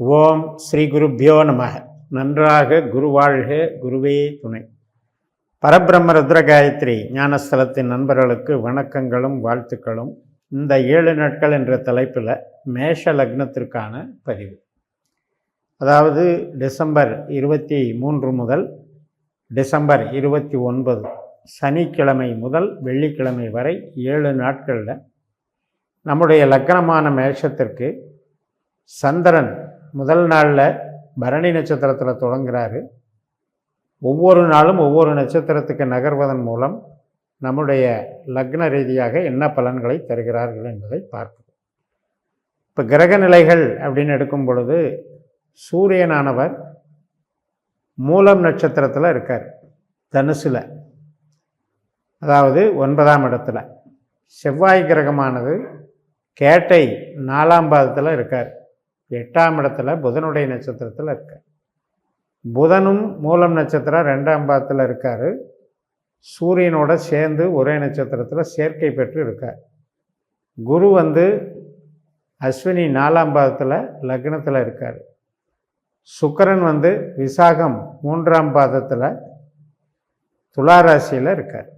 ஓம் ஸ்ரீ குருப்பியோ நம நன்றாக குருவாழ்க குருவே துணை. பரபிரம்ம ருத்ர காயத்ரி ஞானஸ்தலத்தின் நண்பர்களுக்கு வணக்கங்களும் வாழ்த்துக்களும். இந்த ஏழு நாட்கள் என்ற தலைப்பில் மேஷ லக்னத்திற்கான பதிவு. அதாவது டிசம்பர் இருபத்தி மூன்று முதல் டிசம்பர் இருபத்தி ஒன்பது சனிக்கிழமை முதல் வெள்ளிக்கிழமை வரை ஏழு நாட்களில் நம்முடைய லக்னமான மேஷத்திற்கு சந்திரன் முதல் நாளில் பரணி நட்சத்திரத்தில் தொடங்குகிறாரு ஒவ்வொரு நாளும் ஒவ்வொரு நட்சத்திரத்துக்கு நகர்வதன் மூலம் நம்முடைய லக்ன ரீதியாக என்ன பலன்களை தருகிறார்கள் என்பதை பார்க்கிறோம் இப்போ கிரக நிலைகள் அப்படின்னு எடுக்கும் பொழுது சூரியனானவர் மூலம் நட்சத்திரத்தில் இருக்கார் தனுசில். அதாவது ஒன்பதாம் இடத்துல. செவ்வாய் கிரகமானது கேட்டை நாலாம் பாதத்தில் இருக்கார். எட்டாம் இடத்துல புதனுடைய நட்சத்திரத்தில் இருக்கார் புதனும் மூலம் நட்சத்திரம் ரெண்டாம் பாதத்தில் இருக்கார். சூரியனோட சேர்ந்து ஒரே நட்சத்திரத்தில் சேர்க்கை பெற்று இருக்கார். குரு வந்து அஸ்வினி நாலாம் பாதத்தில் லக்னத்தில் இருக்கார். சுக்கரன் வந்து விசாகம் மூன்றாம் பாதத்தில் துளாராசியில் இருக்கார்.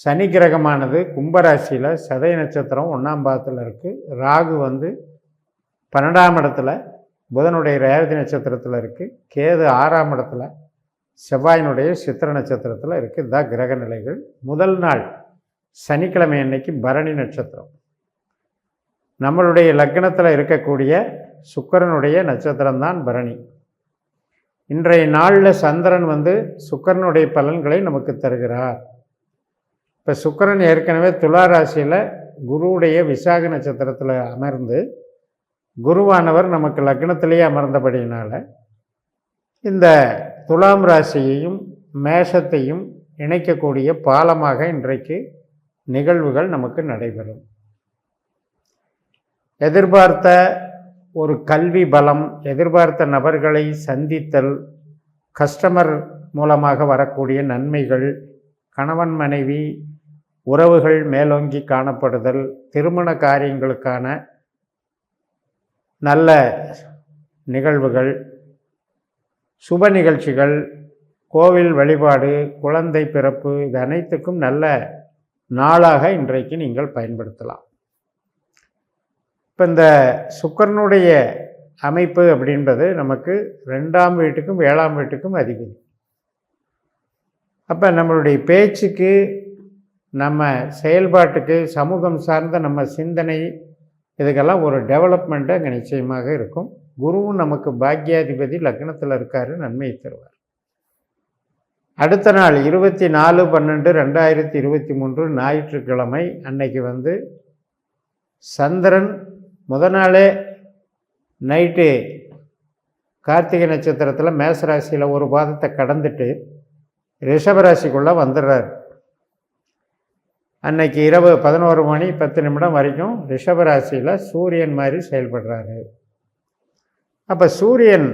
சனி கிரகமானது கும்பராசியில் சதய நட்சத்திரம் ஒன்றாம் பாதத்தில் இருக்குது ராகு வந்து பன்னெண்டாம் இடத்துல புதனுடைய ரேவதி நட்சத்திரத்தில் இருக்குது கேது ஆறாம் இடத்துல செவ்வாயினுடைய சித்திர நட்சத்திரத்தில் இருக்குது த கிரக நிலைகள். முதல் நாள் சனிக்கிழமை அன்னைக்கு பரணி நட்சத்திரம். நம்மளுடைய லக்னத்தில் இருக்கக்கூடிய சுக்கரனுடைய நட்சத்திரம்தான் பரணி. இன்றைய நாளில் சந்திரன் வந்து சுக்கரனுடைய பலன்களை நமக்கு தருகிறார். இப்போ சுக்கரன் ஏற்கனவே துலா ராசியில் குருவுடைய விசாக நட்சத்திரத்தில் அமர்ந்து குருவானவர் நமக்கு லக்னத்திலேயே அமர்ந்தபடியினால் இந்த துலாம் ராசியையும் மேஷத்தையும் இணைக்கக்கூடிய பாலமாக இன்றைக்கு நிகழ்வுகள் நமக்கு நடைபெறும். எதிர்பார்த்த ஒரு கல்வி பலம் எதிர்பார்த்த நபர்களை சந்தித்தல் கஸ்டமர் மூலமாக வரக்கூடிய நன்மைகள் கணவன் மனைவி உறவுகள் மேலோங்கி காணப்படுதல் திருமண காரியங்களுக்கான நல்ல நிகழ்வுகள் சுப நிகழ்ச்சிகள் கோவில் வழிபாடு குழந்தை பிறப்பு இது அனைத்துக்கும் நல்ல நாளாக இன்றைக்கு நீங்கள் பயன்படுத்தலாம். இப்போ இந்த சுக்கரனுடைய அமைப்பு அப்படின்றது நமக்கு ரெண்டாம் வீட்டுக்கும் ஏழாம் வீட்டுக்கும் அதிகம். அப்போ நம்மளுடைய பேச்சுக்கு நம்ம செயல்பாட்டுக்கு சமூகம் சார்ந்த நம்ம சிந்தனை இதுக்கெல்லாம் ஒரு டெவலப்மெண்ட்டு அங்கே நிச்சயமாக இருக்கும். குருவும் நமக்கு பாக்யாதிபதி லக்னத்தில் இருக்காரு நன்மையை தருவார். அடுத்த நாள் இருபத்தி நாலு பன்னெண்டு ரெண்டாயிரத்தி இருபத்தி மூன்று ஞாயிற்றுக்கிழமை அன்னைக்கு வந்து சந்திரன் முத நாளே நைட்டு கார்த்திகை நட்சத்திரத்தில் மேசராசியில் ஒரு பாதத்தை கடந்துட்டு ரிஷபராசிக்குள்ளே வந்துடுறாரு. அன்னைக்கு இரவு பதினோரு மணி பத்து நிமிடம் வரைக்கும் ரிஷபராசியில் சூரியன் மாதிரி செயல்படுறாரு. அப்போ சூரியன்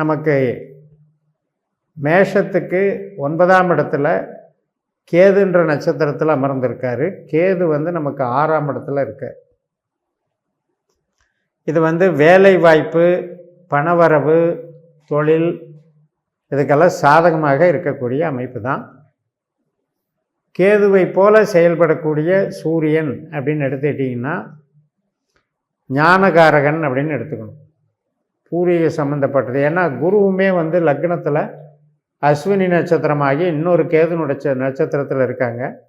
நமக்கு மேஷத்துக்கு ஒன்பதாம் இடத்துல கேதுன்ற நட்சத்திரத்தில் அமர்ந்திருக்காரு. கேது வந்து நமக்கு ஆறாம் இடத்துல இருக்க. இது வந்து வேலை வாய்ப்பு பணவரவு தொழில் இதுக்கெல்லாம் சாதகமாக இருக்கக்கூடிய அமைப்பு தான். கேதுவை போல செயல்படக்கூடிய சூரியன் அப்படின்னு எடுத்துக்கிட்டிங்கன்னா ஞானகாரகன் அப்படின்னு எடுத்துக்கணும். பூர்வீக சம்மந்தப்பட்டது ஏன்னா குருவுமே வந்து லக்னத்தில் அஸ்வினி நட்சத்திரமாகி இன்னொரு கேதுனுடைய நட்சத்திரத்தில் இருக்காங்க.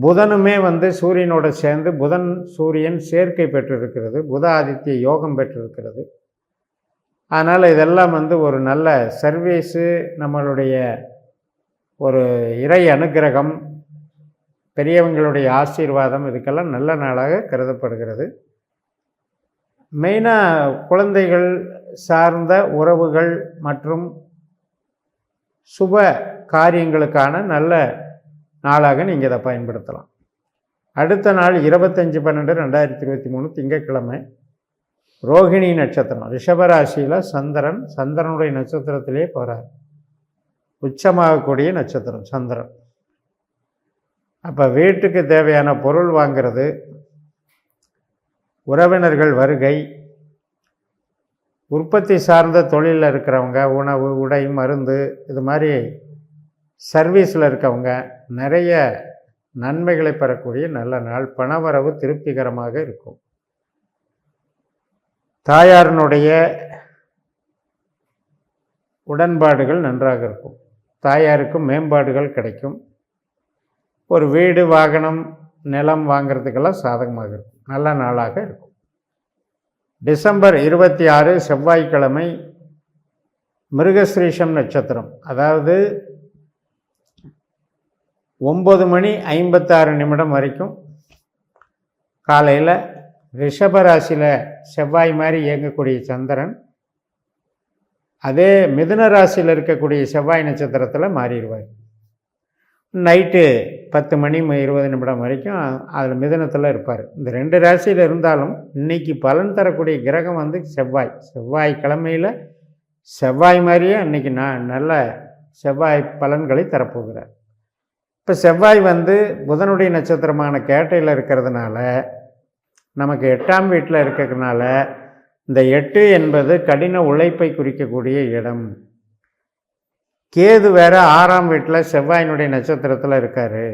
புதனுமே வந்து சூரியனோட சேர்ந்து புதன் சூரியன் சேர்க்கை பெற்றிருக்கிறது. புத ஆதித்ய யோகம் பெற்றிருக்கிறது. அதனால் இதெல்லாம் வந்து ஒரு நல்ல சர்வீஸு நம்மளுடைய ஒரு இறை அனுகிரகம் பெரியவங்களுடைய ஆசீர்வாதம் இதுக்கெல்லாம் நல்ல நாளாக கருதப்படுகிறது. மெயினாக குழந்தைகள் சார்ந்த உறவுகள் மற்றும் சுப காரியங்களுக்கான நல்ல நாளாக நீங்கள் இதை பயன்படுத்தலாம். அடுத்த நாள் இருபத்தஞ்சி பன்னெண்டு ரெண்டாயிரத்தி இருபத்தி மூணு திங்கட்கிழமை ரோஹிணி நட்சத்திரம். ரிஷபராசியில் சந்திரன் சந்திரனுடைய நட்சத்திரத்திலே போகிறார் உச்சமாகக்கூடிய நட்சத்திரம் சந்திரன். அப்போ வீட்டுக்கு தேவையான பொருள் வாங்கிறது உறவினர்கள் வருகை உற்பத்தி சார்ந்த தொழிலில் இருக்கிறவங்க உணவு உடை மருந்து இது மாதிரி சர்வீஸில் இருக்கவங்க நிறைய நன்மைகளை பெறக்கூடிய நல்ல நாள் பணவரவு திருப்திகரமாக இருக்கும். தாயாரினுடைய உடன்பாடுகள் நன்றாக இருக்கும். தாயாருக்கும் மேம்பாடுகள் கிடைக்கும். ஒரு வீடு வாகனம் நிலம் வாங்கிறதுக்கெல்லாம் சாதகமாக இருக்கும். நல்ல நாளாக இருக்கும். டிசம்பர் இருபத்தி ஆறு செவ்வாய்க்கிழமை மிருகஸ்ரீஷம் நட்சத்திரம். அதாவது ஒம்பது மணி ஐம்பத்தாறு நிமிடம் வரைக்கும் காலையில் ரிஷபராசியில் செவ்வாய் மாதிரி இயங்கக்கூடிய சந்திரன் அதே மிதுன ராசியில் இருக்கக்கூடிய செவ்வாய் நட்சத்திரத்தில் மாறிடுவார். நைட்டு பத்து மணி இருபது நிமிடம் வரைக்கும் அதில் மிதனத்தில் இருப்பார். இந்த ரெண்டு ராசியில் இருந்தாலும் இன்றைக்கி பலன் தரக்கூடிய கிரகம் வந்து செவ்வாய். செவ்வாய் கிழமையில் செவ்வாய் மாதிரியே அன்றைக்கி நான் நல்ல செவ்வாய் பலன்களை தரப்போகிறார். இப்போ செவ்வாய் வந்து புதனுடைய நட்சத்திரமான கேட்டையில் இருக்கிறதுனால நமக்கு எட்டாம் வீட்டில் இருக்கிறதுனால இந்த எட்டு என்பது கடின உழைப்பை குறிக்கக்கூடிய இடம். கேது வேற ஆறாம் வீட்டில் செவ்வாயினுடைய நட்சத்திரத்தில் இருக்கார்.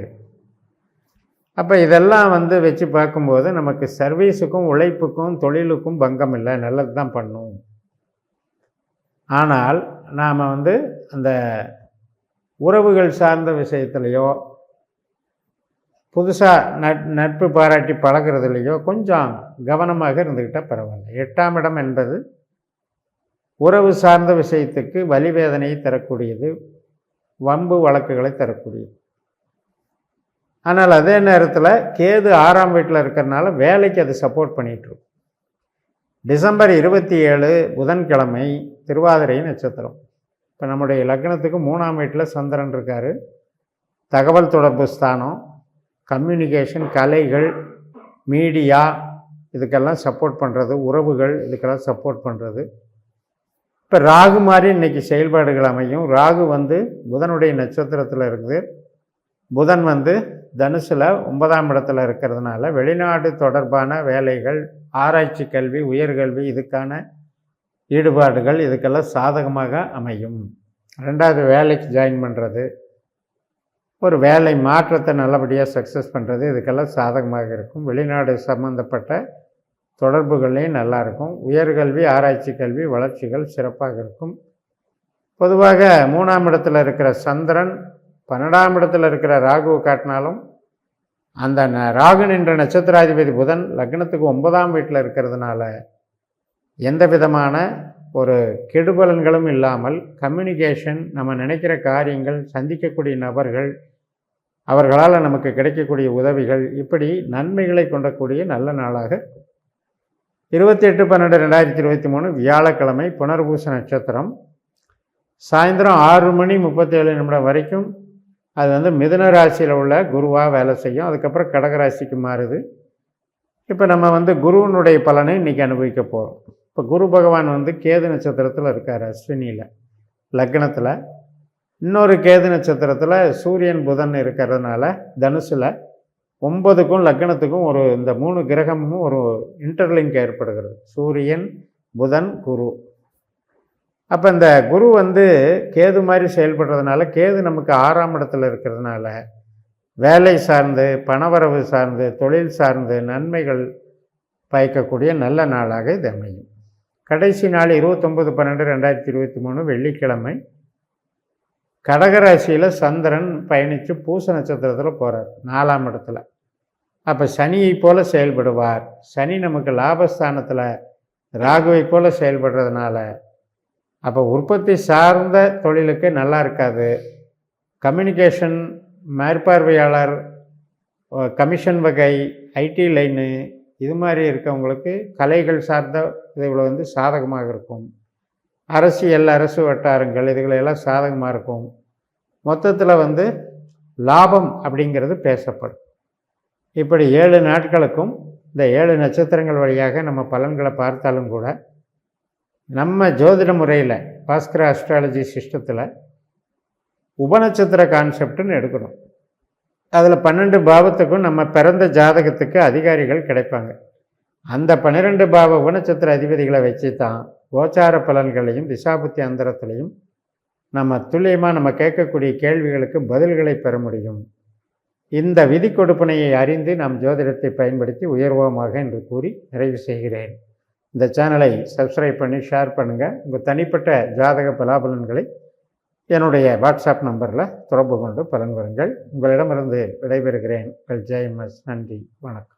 அப்போ இதெல்லாம் வந்து வச்சு பார்க்கும்போது நமக்கு சர்வீஸுக்கும் உழைப்புக்கும் தொழிலுக்கும் பங்கம் இல்லை. நல்லது தான் பண்ணும். ஆனால் நாம் வந்து அந்த உறவுகள் சார்ந்த விஷயத்துலையோ புதுசாக நட் நட்பு பாராட்டி பழகுறதுலையோ கொஞ்சம் கவனமாக இருந்துக்கிட்டால் பரவாயில்ல. எட்டாம் இடம் என்பது உறவு சார்ந்த விஷயத்துக்கு வலிவேதனையை தரக்கூடியது வம்பு வழக்குகளை தரக்கூடியது. ஆனால் அதே நேரத்தில் கேது ஆறாம் வீட்டில் இருக்கிறனால வேலைக்கு அது சப்போர்ட் பண்ணிகிட்ருக்கும் டிசம்பர் இருபத்தி ஏழு புதன்கிழமை திருவாதிரை நட்சத்திரம். இப்போ நம்முடைய லக்னத்துக்கு மூணாம் வீட்டில் சந்திரன் இருக்கார். தகவல் தொடர்பு ஸ்தானம் கம்யூனிகேஷன் கலைகள் மீடியா இதுக்கெல்லாம் சப்போர்ட் பண்ணுறது உறவுகள் இதுக்கெல்லாம் சப்போர்ட் பண்ணுறது இப்போ ராகு மாதிரி இன்னைக்கு செயல்பாடுகள் அமையும். ராகு வந்து புதனுடைய நட்சத்திரத்தில் இருக்குது. புதன் வந்து தனுசில் ஒன்பதாம் இடத்துல இருக்கிறதுனால வெளிநாடு தொடர்பான வேலைகள் ஆராய்ச்சி கல்வி உயர்கல்வி இதுக்கான ஈடுபாடுகள் இதுக்கெல்லாம் சாதகமாக அமையும். ரெண்டாவது வேலைக்கு ஜாயின் பண்ணுறது ஒரு வேலை மாற்றத்தை நல்லபடியாக சக்ஸஸ் பண்ணுறது இதுக்கெல்லாம் சாதகமாக இருக்கும். வெளிநாடு சம்மந்தப்பட்ட தொடர்புகள்லையும் நல்லாயிருக்கும். உயர்கல்வி ஆராய்ச்சி கல்வி வளர்ச்சிகள் சிறப்பாக இருக்கும். பொதுவாக மூணாம் இடத்துல இருக்கிற சந்திரன் பன்னெண்டாம் இடத்துல இருக்கிற ராகுவை காட்டினாலும் அந்த ந- ராகு என்ற நட்சத்திராதிபதி புதன் லக்னத்துக்கு ஒன்பதாம் வீட்டில் இருக்கிறதுனால எந்த விதமான ஒரு கெடுபலன்களும் இல்லாமல் கம்யூனிகேஷன் நம்ம நினைக்கிற காரியங்கள் சந்திக்கக்கூடிய நபர்கள் அவர்களால் நமக்கு கிடைக்கக்கூடிய உதவிகள் இப்படி நன்மைகளை கொண்டக்கூடிய நல்ல நாளாக இருபத்தி எட்டு பன்னெண்டு ரெண்டாயிரத்தி இருபத்தி மூணு வியாழக்கிழமை புனர்பூச நட்சத்திரம். சாயந்தரம் ஆறு மணி முப்பத்தேழு நிமிடம் வரைக்கும் அது வந்து மிதுன ராசியில் உள்ள குருவாக வேலை செய்யும். அதுக்கப்புறம் கடகராசிக்கு மாறுது. இப்போ நம்ம வந்து குருவினுடைய பலனை இன்றைக்கி அனுபவிக்க போகிறோம் இப்போ குரு பகவான் வந்து கேது நட்சத்திரத்தில் இருக்கார் அஸ்வினியில் லக்னத்தில். இன்னொரு கேது நட்சத்திரத்தில் சூரியன் புதன் இருக்கிறதுனால தனுசில் ஒன்பதுக்கும் லக்னத்துக்கும் ஒரு இந்த மூணு கிரகமும் ஒரு இன்டர்லிங்க் ஏற்படுகிறது. சூரியன் புதன் குரு. அப்போ இந்த குரு வந்து கேது மாதிரி செயல்படுறதுனால கேது நமக்கு ஆறாம் இடத்துல இருக்கிறதுனால வேலை சார்ந்து பணவரவு சார்ந்து தொழில் சார்ந்து நன்மைகள் பயக்கக்கூடிய நல்ல நாளாக இது அமையும். கடைசி நாள் இருபத்தொம்பது பன்னெண்டு ரெண்டாயிரத்தி இருபத்தி மூணு வெள்ளிக்கிழமை. கடகராசியில் சந்திரன் பயணித்து பூச நட்சத்திரத்தில் போகிறார் நாலாம் இடத்துல. அப்போ சனியை போல செயல்படுவார். சனி நமக்கு லாபஸ்தானத்தில் ராகுவை போல செயல்படுறதுனால. அப்போ உற்பத்தி சார்ந்த தொழிலுக்கு நல்லா இருக்காது. கம்யூனிகேஷன் மேற்பார்வையாளர் கமிஷன் வகை ஐடி லைனு இது மாதிரி இருக்கவங்களுக்கு கலைகள் சார்ந்த இதில் வந்து சாதகமாக இருக்கும். அரசியல் அரசு வட்டாரங்கள் இதுகளெல்லாம் சாதகமாக இருக்கும். மொத்தத்தில் வந்து லாபம் அப்படிங்கிறது பேசப்படும். இப்படி ஏழு நாட்களுக்கும் இந்த ஏழு நட்சத்திரங்கள் வழியாக நம்ம பலன்களை பார்த்தாலும் கூட நம்ம ஜோதிட முறையில் பாஸ்கர அஸ்ட்ராலஜி சிஸ்டத்தில் உபநட்சத்திர கான்செப்டுன்னு எடுக்கணும். அதில் பன்னெண்டு பாவத்துக்கும் நம்ம பிறந்த ஜாதகத்துக்கு அதிகாரிகள் கிடைப்பாங்க. அந்த பன்னிரெண்டு பாவ உபநட்சத்திர அதிபதிகளை வச்சு தான் கோச்சார பலன்களையும் திசாபுத்தி அந்தரத்திலையும் நம்ம துல்லியமாக நம்ம கேட்கக்கூடிய கேள்விகளுக்கு பதில்களை பெற முடியும். இந்த விதி கொடுப்பனையை அறிந்து நாம் ஜோதிடத்தை பயன்படுத்தி உயர்வோமாக என்று கூறி நிறைவு செய்கிறேன். இந்த சேனலை சப்ஸ்கிரைப் பண்ணி ஷேர் பண்ணுங்கள் உங்கள் தனிப்பட்ட ஜாதக பலாபலன்களை என்னுடைய வாட்ஸ்அப் நம்பரில் தொடர்பு கொண்டு பலன் வருங்கள் உங்களிடமிருந்து விடைபெறுகிறேன். உங்கள் எஸ் நன்றி. வணக்கம்.